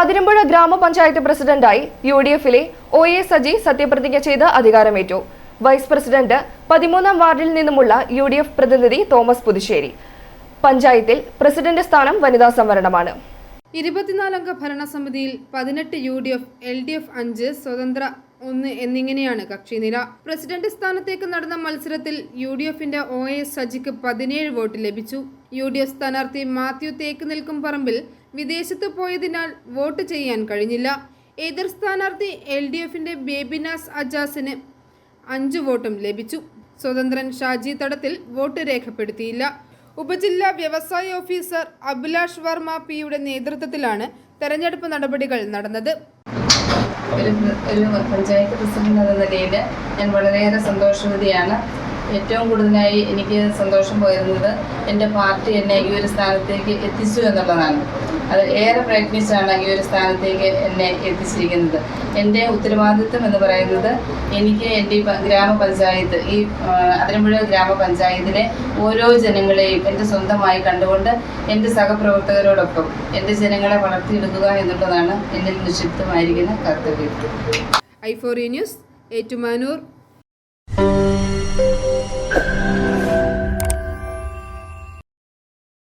അതിരമ്പുഴ ഗ്രാമപഞ്ചായത്ത് പ്രസിഡന്റായി U D എഫിലെ ഒ എ സജി സത്യപ്രതിജ്ഞ ചെയ്ത് അധികാരമേറ്റു. വൈസ് പ്രസിഡന്റ് പതിമൂന്നാം വാർഡിൽ നിന്നുമുള്ള യു ഡി എഫ് പ്രതിനിധി തോമസ് പുതുശ്ശേരി. പഞ്ചായത്തിൽ പ്രസിഡന്റ് സ്ഥാനം വനിതാ സംവരണമാണ്. ഇരുപത്തിനാലംഗ ഭരണസമിതിയിൽ പതിനെട്ട് U D F L D F അഞ്ച് സ്വതന്ത്ര ഒന്ന് എന്നിങ്ങനെയാണ് കക്ഷിനില പ്രസിഡന്റ് സ്ഥാനത്തേക്ക് നടന്ന മത്സരത്തിൽ യു ഡി എഫിന്റെ ഒ എസ് സജിക്ക് പതിനേഴ് വോട്ട് ലഭിച്ചു. യു ഡി എഫ് സ്ഥാനാർത്ഥി മാത്യു തേക്ക് നിൽക്കും പറമ്പിൽ വിദേശത്ത് പോയതിനാൽ വോട്ട് ചെയ്യാൻ കഴിഞ്ഞില്ല. എതിർ സ്ഥാനാർത്ഥി എൽ ഡി എഫിന്റെ ബേബിനാസ് അജാസിന് അഞ്ച് വോട്ടും ലഭിച്ചു. സ്വതന്ത്രൻ ഷാജി തടത്തിൽ വോട്ട് രേഖപ്പെടുത്തിയില്ല. ഉപജില്ലാ വ്യവസായ ഓഫീസർ അഭിലാഷ് വർമ്മ പിയുടെ നേതൃത്വത്തിലാണ് തെരഞ്ഞെടുപ്പ് നടപടികൾ നടന്നത്. ഒരു പഞ്ചായത്ത് പ്രസിഡന്റ് എന്ന നിലയിൽ ഞാൻ വളരെയേറെ സന്തോഷവതിയാണ്. ഏറ്റവും കൂടുതലായി എനിക്ക് സന്തോഷം പോയിരുന്നത് എന്റെ പാർട്ടി എന്നെ ഈ ഒരു സ്ഥാനത്തേക്ക് എത്തിച്ചു എന്നുള്ളതാണ്. അത് ഏറെ പ്രയത്നിച്ചാണ് ഈ ഒരു സ്ഥാനത്തേക്ക് എന്നെ എത്തിച്ചിരിക്കുന്നത്. എന്റെ ഉത്തരവാദിത്വം എന്ന് പറയുന്നത് എനിക്ക് എന്റെ ഗ്രാമപഞ്ചായത്ത് ഈ അതിരമ്പുഴ ഗ്രാമപഞ്ചായത്തിലെ ഓരോ ജനങ്ങളെയും എന്റെ സ്വന്തമായി കണ്ടുകൊണ്ട് എന്റെ സഹപ്രവർത്തകരോടൊപ്പം എന്റെ ജനങ്ങളെ വളർത്തിയെടുക്കുക എന്നുള്ളതാണ് എന്നിൽ നിക്ഷിപ്തമായിരിക്കുന്ന കർത്തവ്യം. I four news Ettumanoor